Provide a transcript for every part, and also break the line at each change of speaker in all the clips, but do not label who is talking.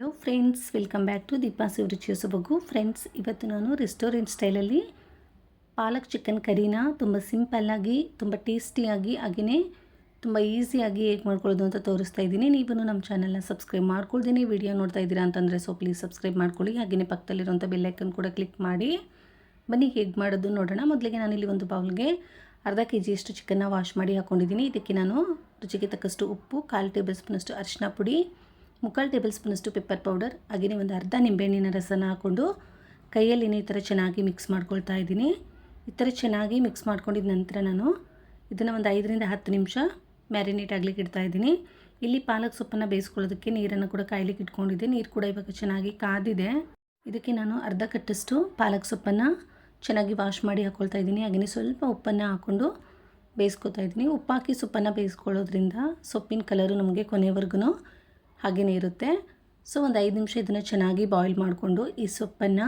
Hello friends welcome back to ದೀಪಾಸಿ ರುಚಿ ಸೊಬಗು friends ಇವತ್ತು ನಾನು ರೆಸ್ಟೋರೆಂಟ್ ಸ್ಟೈಲಲ್ಲಿ ಪಾಲಕ್ ಚಿಕನ್ ಕರಿನ ತುಂಬ ಸಿಂಪಲ್ಲಾಗಿ ತುಂಬ ಟೇಸ್ಟಿಯಾಗಿ ಹಾಗೆಯೇ ತುಂಬ ಈಸಿಯಾಗಿ ಹೇಗೆ ಮಾಡ್ಕೊಳ್ಳೋದು ಅಂತ ತೋರಿಸ್ತಾ ಇದ್ದೀನಿ. ನೀವು ನಮ್ಮ ಚಾನಲ್ನ ಸಬ್ಸ್ಕ್ರೈಬ್ ಮಾಡ್ಕೊಳ್ತೀನಿ ವಿಡಿಯೋ ನೋಡ್ತಾ ಇದ್ದೀರಾ ಅಂತಂದರೆ ಸೊ ಪ್ಲೀಸ್ ಸಬ್ಸ್ಕ್ರೈಬ್ ಮಾಡ್ಕೊಳ್ಳಿ. ಹಾಗೆಯೇ ಪಕ್ಕದಲ್ಲಿರುವಂಥ ಬೆಲ್ಲೈಕನ್ ಕೂಡ ಕ್ಲಿಕ್ ಮಾಡಿ. ಬನ್ನಿ, ಹೇಗೆ ಮಾಡೋದು ನೋಡೋಣ. ಮೊದಲಿಗೆ ನಾನಿಲ್ಲಿ ಒಂದು ಬೌಲ್ಗೆ ಅರ್ಧ ಕೆ ಜಿಯಷ್ಟು ಚಿಕನ್ನ ವಾಶ್ ಮಾಡಿ ಹಾಕ್ಕೊಂಡಿದ್ದೀನಿ ಇದಕ್ಕೆ ನಾನು ರುಚಿಗೆ ತಕ್ಕಷ್ಟು ಉಪ್ಪು, ಕಾಲು ಟೇಬಲ್ ಸ್ಪೂನಷ್ಟು ಅರಿಶಿನ ಪುಡಿ ಮುಕ್ಕಾಲು ಟೇಬಲ್ ಸ್ಪೂನಷ್ಟು ಪೆಪ್ಪರ್ ಪೌಡರ್ ಹಾಗೆಯೇ ಒಂದು ಅರ್ಧ ನಿಂಬೆಹಣ್ಣಿನ ರಸನ ಹಾಕ್ಕೊಂಡು ಕೈಯಲ್ಲಿ ಈ ಥರ ಚೆನ್ನಾಗಿ ಮಿಕ್ಸ್ ಮಾಡ್ಕೊಳ್ತಾ ಇದ್ದೀನಿ. ಈ ಥರ ಚೆನ್ನಾಗಿ ಮಿಕ್ಸ್ ಮಾಡ್ಕೊಂಡಿದ ನಂತರ ನಾನು ಇದನ್ನು ಒಂದು ಐದರಿಂದ ಹತ್ತು ನಿಮಿಷ ಮ್ಯಾರಿನೇಟ್ ಆಗಲಿಕ್ಕೆ ಇಡ್ತಾ ಇದ್ದೀನಿ. ಇಲ್ಲಿ ಪಾಲಕ್ ಸೊಪ್ಪನ್ನು ಬೇಯಿಸ್ಕೊಳ್ಳೋದಕ್ಕೆ ನೀರನ್ನು ಕೂಡ ಕಾಯ್ಲಿಕ್ಕೆ ಇಟ್ಕೊಂಡಿದ್ದೆ. ನೀರು ಕೂಡ ಇವಾಗ ಚೆನ್ನಾಗಿ ಕಾದಿದೆ. ಇದಕ್ಕೆ ನಾನು ಅರ್ಧ ಕಟ್ಟಷ್ಟು ಪಾಲಕ್ ಸೊಪ್ಪನ್ನು ಚೆನ್ನಾಗಿ ವಾಶ್ ಮಾಡಿ ಹಾಕ್ಕೊಳ್ತಾ ಇದ್ದೀನಿ. ಹಾಗೆಯೇ ಸ್ವಲ್ಪ ಉಪ್ಪನ್ನು ಹಾಕ್ಕೊಂಡು ಬೇಯಿಸ್ಕೊತಾ ಇದ್ದೀನಿ. ಉಪ್ಪಾಕಿ ಸೊಪ್ಪನ್ನು ಬೇಯಿಸ್ಕೊಳ್ಳೋದ್ರಿಂದ ಸೊಪ್ಪಿನ ಕಲರು ನಮಗೆ ಕೊನೆವರೆಗೂ ಹಾಗೆಯೇ ಇರುತ್ತೆ. ಸೊ ಒಂದು ಐದು ನಿಮಿಷ ಇದನ್ನು ಚೆನ್ನಾಗಿ ಬಾಯ್ಲ್ ಮಾಡಿಕೊಂಡು ಈ ಸೊಪ್ಪನ್ನು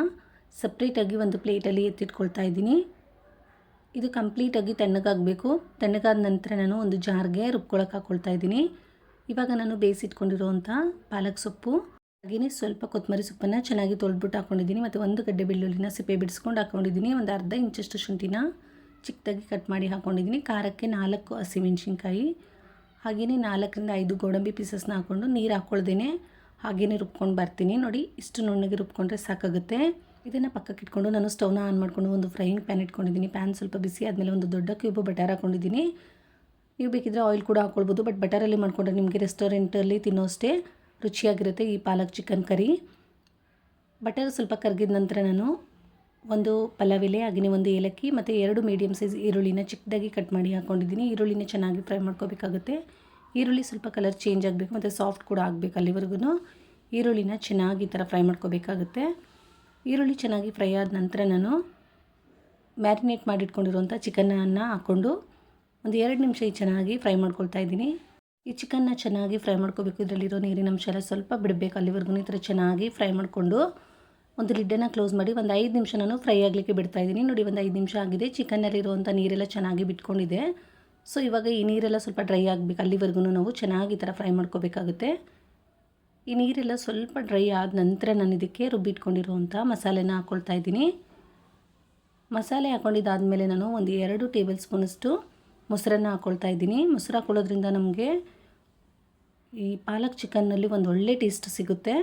ಸಪ್ರೇಟಾಗಿ ಒಂದು ಪ್ಲೇಟಲ್ಲಿ ಎತ್ತಿಟ್ಕೊಳ್ತಾ ಇದ್ದೀನಿ. ಇದು ಕಂಪ್ಲೀಟಾಗಿ ತಣ್ಣಗಾಗಬೇಕು. ತಣ್ಣಗಾದ ನಂತರ ನಾನು ಒಂದು ಜಾರ್ಗೆ ರುಬ್ಕೊಳಕ್ಕೆ ಹಾಕ್ಕೊಳ್ತಾ ಇದ್ದೀನಿ. ಇವಾಗ ನಾನು ಬೇಯಿಸಿಟ್ಕೊಂಡಿರುವಂಥ ಪಾಲಕ್ ಸೊಪ್ಪು ಹಾಗೆಯೇ ಸ್ವಲ್ಪ ಕೊತ್ತಂಬರಿ ಸೊಪ್ಪನ್ನು ಚೆನ್ನಾಗಿ ತೊಳೆದ್ಬಿಟ್ಟು ಹಾಕ್ಕೊಂಡಿದ್ದೀನಿ ಮತ್ತು ಒಂದು ಗಡ್ಡೆ ಬೆಳ್ಳುಳ್ಳಿನ ಸಿಪ್ಪೆ ಬಿಡಿಸ್ಕೊಂಡು ಹಾಕ್ಕೊಂಡಿದ್ದೀನಿ ಒಂದು ಅರ್ಧ ಇಂಚಷ್ಟು ಶುಂಠಿನ ಚಿಕ್ಕದಾಗಿ ಕಟ್ ಮಾಡಿ ಹಾಕ್ಕೊಂಡಿದ್ದೀನಿ ಖಾರಕ್ಕೆ ನಾಲ್ಕು ಹಸಿಮೆಣ್ಸಿನ್ಕಾಯಿ ಹಾಗೆಯೇ ನಾಲ್ಕರಿಂದ ಐದು ಗೋಡಂಬಿ ಪೀಸಸ್ನ ಹಾಕ್ಕೊಂಡು ನೀರು ಹಾಕ್ಕೊಳ್ದೇನೆ ಹಾಗೇ ರುಬ್ಕೊಂಡು ಬರ್ತೀನಿ. ನೋಡಿ, ಇಷ್ಟು ನುಣ್ಣಗೆ ರುಬ್ಕೊಂಡ್ರೆ ಸಾಕಾಗುತ್ತೆ. ಇದನ್ನು ಪಕ್ಕಕ್ಕೆ ಇಟ್ಕೊಂಡು ನಾನು ಸ್ಟವ್ನ ಆನ್ ಮಾಡಿಕೊಂಡು ಒಂದು ಫ್ರೈಯಿಂಗ್ ಪ್ಯಾನ್ ಇಟ್ಕೊಂಡಿದ್ದೀನಿ. ಪ್ಯಾನ್ ಸ್ವಲ್ಪ ಬಿಸಿ ಆದಮೇಲೆ ಒಂದು ದೊಡ್ಡ ಕ್ಯೂಬ್ ಬಟರ್ ಹಾಕ್ಕೊಂಡಿದ್ದೀನಿ ನೀವು ಬೇಕಿದ್ರೆ ಆಯಿಲ್ ಕೂಡ ಹಾಕ್ಕೊಳ್ಬೋದು ಬಟ್ ಬಟರಲ್ಲಿ ಮಾಡಿಕೊಂಡ್ರೆ ನಿಮಗೆ ರೆಸ್ಟೋರೆಂಟಲ್ಲಿ ತಿನ್ನೋಷ್ಟೇ ರುಚಿಯಾಗಿರುತ್ತೆ ಈ ಪಾಲಕ್ ಚಿಕನ್ ಕರಿ. ಬಟರ್ ಸ್ವಲ್ಪ ಕರಗಿದ ನಂತರ ನಾನು ಒಂದು ಪಲಾವ್ ಎಲೆ ಒಂದು ಏಲಕ್ಕಿ ಮತ್ತು ಎರಡು ಮೀಡಿಯಮ್ ಸೈಜ್ ಈರುಳ್ಳಿನ ಚಿಕ್ಕದಾಗಿ ಕಟ್ ಮಾಡಿ ಹಾಕ್ಕೊಂಡಿದ್ದೀನಿ ಈರುಳ್ಳಿನ ಚೆನ್ನಾಗಿ ಫ್ರೈ ಮಾಡ್ಕೋಬೇಕಾಗುತ್ತೆ. ಈರುಳ್ಳಿ ಸ್ವಲ್ಪ ಕಲರ್ ಚೇಂಜ್ ಆಗಬೇಕು ಮತ್ತು ಸಾಫ್ಟ್ ಕೂಡ ಆಗಬೇಕು ಅಲ್ಲಿವರೆಗೂ ಈರುಳ್ಳಿನ ಚೆನ್ನಾಗಿ ಈ ಥರ ಫ್ರೈ ಮಾಡ್ಕೋಬೇಕಾಗುತ್ತೆ. ಈರುಳ್ಳಿ ಚೆನ್ನಾಗಿ ಫ್ರೈ ಆದ ನಂತರ ನಾನು ಮ್ಯಾರಿನೇಟ್ ಮಾಡಿಟ್ಕೊಂಡಿರುವಂಥ ಚಿಕನನ್ನು ಹಾಕ್ಕೊಂಡು ಒಂದು ಎರಡು ನಿಮಿಷ ಈ ಚೆನ್ನಾಗಿ ಫ್ರೈ ಮಾಡ್ಕೊಳ್ತಾ ಇದ್ದೀನಿ. ಈ ಚಿಕನ್ನ ಚೆನ್ನಾಗಿ ಫ್ರೈ ಮಾಡ್ಕೋಬೇಕು. ಇದರಲ್ಲಿರೋ ನೀರಿನ ಅಂಶ ಎಲ್ಲ ಸ್ವಲ್ಪ ಬಿಡಬೇಕು. ಅಲ್ಲಿವರೆಗೂ ಈ ಥರ ಚೆನ್ನಾಗಿ ಫ್ರೈ ಮಾಡಿಕೊಂಡು ಒಂದು ಲಿಡ್ಡನ್ನು ಕ್ಲೋಸ್ ಮಾಡಿ ಒಂದು ಐದು ನಿಮಿಷ ನಾನು ಫ್ರೈ ಆಗಲಿಕ್ಕೆ ಬಿಡ್ತಾ ಇದ್ದೀನಿ. ನೋಡಿ, ಒಂದು ಐದು ನಿಮಿಷ ಆಗಿದೆ. ಚಿಕನ್ನಲ್ಲಿರುವಂಥ ನೀರೆಲ್ಲ ಚೆನ್ನಾಗಿ ಬಿಟ್ಕೊಂಡಿದೆ. ಸೊ, ಇವಾಗ ಈ ನೀರೆಲ್ಲ ಸ್ವಲ್ಪ ಡ್ರೈ ಆಗಬೇಕು. ಅಲ್ಲಿವರೆಗೂ ನಾವು ಚೆನ್ನಾಗಿ ಈ ಥರ ಫ್ರೈ ಮಾಡ್ಕೋಬೇಕಾಗುತ್ತೆ. ಈ ನೀರೆಲ್ಲ ಸ್ವಲ್ಪ ಡ್ರೈ ಆದ ನಂತರ ನಾನು ಇದಕ್ಕೆ ರುಬ್ಬಿಟ್ಕೊಂಡಿರುವಂಥ ಮಸಾಲೆನ ಹಾಕ್ಕೊಳ್ತಾ ಇದ್ದೀನಿ. ಮಸಾಲೆ ಹಾಕ್ಕೊಂಡಿದ್ದಾದಮೇಲೆ ನಾನು ಒಂದು ಎರಡು ಟೇಬಲ್ ಸ್ಪೂನಷ್ಟು ಮೊಸರನ್ನು ಹಾಕ್ಕೊಳ್ತಾ ಇದ್ದೀನಿ. ಮೊಸರು ಹಾಕ್ಕೊಳ್ಳೋದ್ರಿಂದ ನಮಗೆ ಈ ಪಾಲಕ್ ಚಿಕನ್ನಲ್ಲಿ ಒಂದು ಒಳ್ಳೆ ಟೇಸ್ಟ್ ಸಿಗುತ್ತೆ.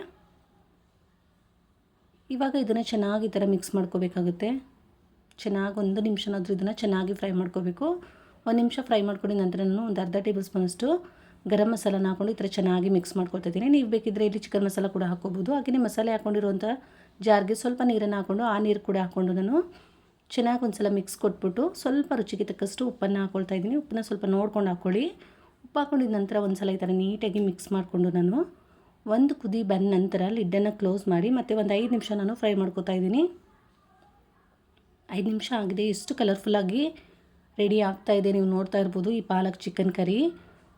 ಇವಾಗ ಇದನ್ನು ಚೆನ್ನಾಗಿ ಈ ಥರ ಮಿಕ್ಸ್ ಮಾಡ್ಕೋಬೇಕಾಗುತ್ತೆ. ಚೆನ್ನಾಗಿ ಒಂದು ನಿಮಿಷನಾದರೂ ಇದನ್ನು ಚೆನ್ನಾಗಿ ಫ್ರೈ ಮಾಡ್ಕೋಬೇಕು. ಒಂದು ನಿಮಿಷ ಫ್ರೈ ಮಾಡ್ಕೊಂಡಿದ ನಂತರ ನಾನು ಒಂದು ಅರ್ಧ ಟೇಬಲ್ ಸ್ಪೂನಷ್ಟು ಗರಂ ಮಸಾಲನ ಹಾಕ್ಕೊಂಡು ಈ ಥರ ಚೆನ್ನಾಗಿ ಮಿಕ್ಸ್ ಮಾಡ್ಕೊಳ್ತಾ ಇದ್ದೀನಿ. ನೀವು ಬೇಕಿದ್ದರೆ ಇಲ್ಲಿ ಚಿಕನ್ ಮಸಾಲ ಕೂಡ ಹಾಕ್ಕೋಬೋದು. ಹಾಗೆಯೇ ಮಸಾಲೆ ಹಾಕ್ಕೊಂಡಿರುವಂಥ ಜಾರ್ಗೆ ಸ್ವಲ್ಪ ನೀರನ್ನು ಹಾಕ್ಕೊಂಡು ಆ ನೀರು ಕೂಡ ಹಾಕ್ಕೊಂಡು ನಾನು ಚೆನ್ನಾಗಿ ಒಂದು ಸಲ ಮಿಕ್ಸ್ ಕೊಟ್ಬಿಟ್ಟು ಸ್ವಲ್ಪ ರುಚಿಗೆ ತಕ್ಕಷ್ಟು ಉಪ್ಪನ್ನು ಹಾಕ್ಕೊಳ್ತಾ ಇದ್ದೀನಿ. ಉಪ್ಪನ್ನ ಸ್ವಲ್ಪ ನೋಡ್ಕೊಂಡು ಹಾಕ್ಕೊಳ್ಳಿ ಉಪ್ಪು ಹಾಕ್ಕೊಂಡಿದ ನಂತರ ಒಂದು ಸಲ ಈ ಥರ ನೀಟಾಗಿ ಮಿಕ್ಸ್ ಮಾಡಿಕೊಂಡು ನಾನು ಒಂದು ಕುದಿ ಬಂದ ನಂತರ ಲಿಡ್ಡನ್ನು ಕ್ಲೋಸ್ ಮಾಡಿ ಮತ್ತು ಒಂದು ಐದು ನಿಮಿಷ ನಾನು ಫ್ರೈ ಮಾಡ್ಕೊತಾ ಇದ್ದೀನಿ. ಐದು ನಿಮಿಷ ಆಗಿದೆ. ಎಷ್ಟು ಕಲರ್ಫುಲ್ಲಾಗಿ ರೆಡಿ ಆಗ್ತಾ ಇದೆ ನೀವು ನೋಡ್ತಾ ಇರ್ಬೋದು ಈ ಪಾಲಕ್ ಚಿಕನ್ ಕರಿ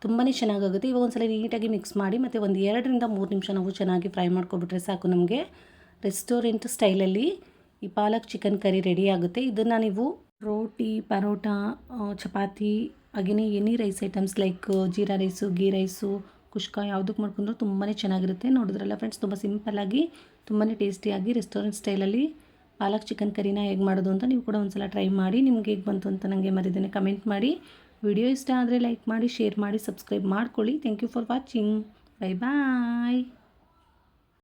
ತುಂಬಾ ಚೆನ್ನಾಗಾಗುತ್ತೆ. ಇವಾಗ ಒಂದ್ಸಲ ನೀಟಾಗಿ ಮಿಕ್ಸ್ ಮಾಡಿ ಮತ್ತು ಒಂದು ಎರಡರಿಂದ ಮೂರು ನಿಮಿಷ ನಾವು ಚೆನ್ನಾಗಿ ಫ್ರೈ ಮಾಡ್ಕೊಬಿಟ್ರೆ ಸಾಕು ನಮಗೆ. ರೆಸ್ಟೋರೆಂಟ್ ಸ್ಟೈಲಲ್ಲಿ ಈ ಪಾಲಕ್ ಚಿಕನ್ ಕರಿ ರೆಡಿ ಆಗುತ್ತೆ. ಇದನ್ನು ನೀವು ರೋಟಿ, ಪರೋಟ ಚಪಾತಿ ಹಾಗೆಯೇ any rice items like jeera rice ghee rice ಕುಷ್ಕ ಯಾವುದಕ್ಕೆ ಮಾಡ್ಕೊಂಡ್ರು ತುಂಬಾ ಚೆನ್ನಾಗಿರುತ್ತೆ. ನೋಡಿದ್ರಲ್ಲ ಫ್ರೆಂಡ್ಸ್ ತುಂಬ ಸಿಂಪಲ್ಲಾಗಿ ತುಂಬಾ ಟೇಸ್ಟಿಯಾಗಿ ರೆಸ್ಟೋರೆಂಟ್ ಸ್ಟೈಲಲ್ಲಿ ಪಾಲಕ್ ಚಿಕನ್ ಕರಿನ ಹೇಗೆ ಮಾಡೋದು ಅಂತ ನೀವು ಕೂಡ ಒಂದ್ಸಲ ಟ್ರೈ ಮಾಡಿ, ನಿಮ್ಗೆ ಹೇಗೆ ಬಂತು ಅಂತ ನನಗೆ ಮರಿದೇನೆ ಕಮೆಂಟ್ ಮಾಡಿ. ವಿಡಿಯೋ ಇಷ್ಟ ಆದರೆ ಲೈಕ್ ಮಾಡಿ ಶೇರ್ ಮಾಡಿ ಸಬ್ಸ್ಕ್ರೈಬ್ ಮಾಡ್ಕೊಳ್ಳಿ. Thank you for watching bye bye